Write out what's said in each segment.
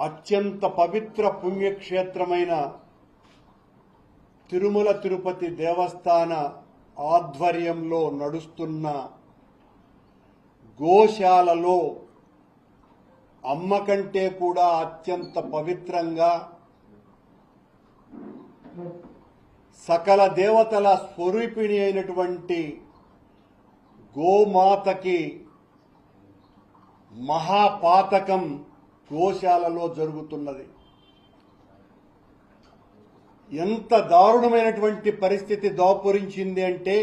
అత్యంత పవిత్ర పుణ్యక్షేత్రమైన తిరుమల తిరుపతి దేవస్థాన ఆధ్వర్యంలో నడుస్తున్న గోశాలలో అమ్మ కంటే కూడా అత్యంత పవిత్రంగా సకల దేవతల స్వరూపిణి అయినటువంటి గోమాతకి మహాపాతకం గోశాలలో జరుగుతున్నది. ఎంత దారుణమైనటువంటి పరిస్థితి దాపురించింది అంటే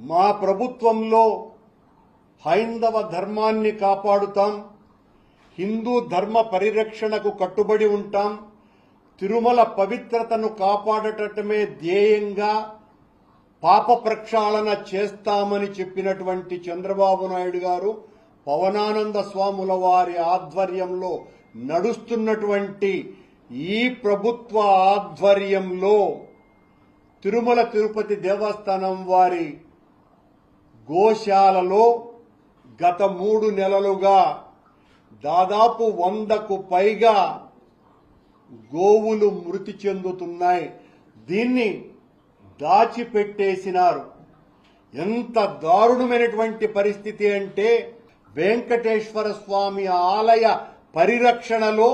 మా ప్రభుత్వంలో హైందవ ధర్మాన్ని కాపాడుతాం హిందూ ధర్మ పరిరక్షణకు కట్టుబడి ఉంటాం తిరుమల పవిత్రతను కాపాడటమే ధ్యేయంగా పాప ప్రక్షాళన చేస్తామని చెప్పినటువంటి చంద్రబాబు నాయుడు గారు పవనానంద స్వాముల వారి ఆధ్వర్యంలో నడుస్తున్నటువంటి ఈ ప్రభుత్వ ఆధ్వర్యంలో తిరుమల తిరుపతి దేవస్థానం వారి గోశాలలో గత మూడు నెలలుగా దాదాపు వందకు పైగా గోవులు మృతి చెందుతున్నాయి. దీన్ని దాచిపెట్టేసినారు. ఎంత దారుణమైనటువంటి పరిస్థితి అంటే వెంకటేశ్వర స్వామి ఆలయ పరిరక్షణలో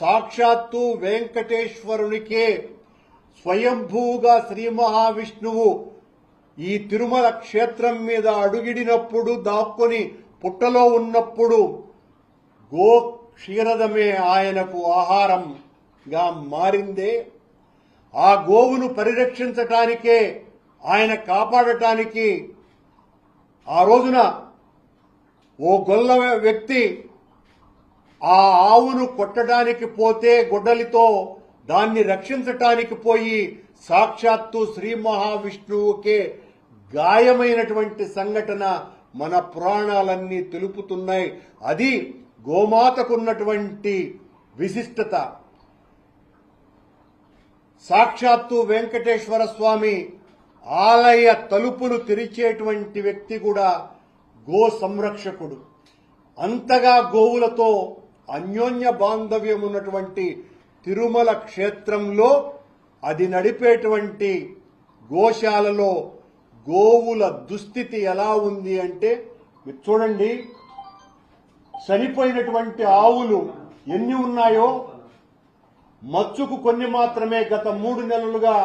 సాక్షాత్తు వెంకటేశ్వరునికే స్వయంభూగా శ్రీ మహావిష్ణువు ఈ తిరుమల క్షేత్రం మీద అడుగిడినప్పుడు దాక్కుని పుట్టలో ఉన్నప్పుడు గో క్షీరదమే ఆయనకు ఆహారంగా మారిందే. ఆ గోవును పరిరక్షించటానికే ఆయన కాపాడటానికి ఆ రోజున ఓ గొల్ల వ్యక్తి ఆ ఆవును కొట్టడానికి పోతే గొడ్డలితో దాన్ని రక్షించటానికి పోయి సాక్షాత్తు శ్రీ మహావిష్ణువుకే గాయమైనటువంటి సంఘటన మన పురాణాలన్నీ తెలుపుతున్నాయి. అది గోమాతకున్నటువంటి విశిష్టత. సాక్షాత్తు వెంకటేశ్వర స్వామి ఆలయ తలుపులు తెరిచేటువంటి వ్యక్తి కూడా గో సంరక్షకుడు. అంతగా గోవులతో అన్యోన్య బాంధవ్యం ఉన్నటువంటి తిరుమల క్షేత్రంలో అది నడిపేటువంటి గోశాలలో గోవుల దుస్థితి ఎలా ఉంది అంటే మీరు చూడండి చనిపోయినటువంటి ఆవులు ఎన్ని ఉన్నాయో? మచ్చుకు కొన్ని మాత్రమే గత మూడు నెలలుగా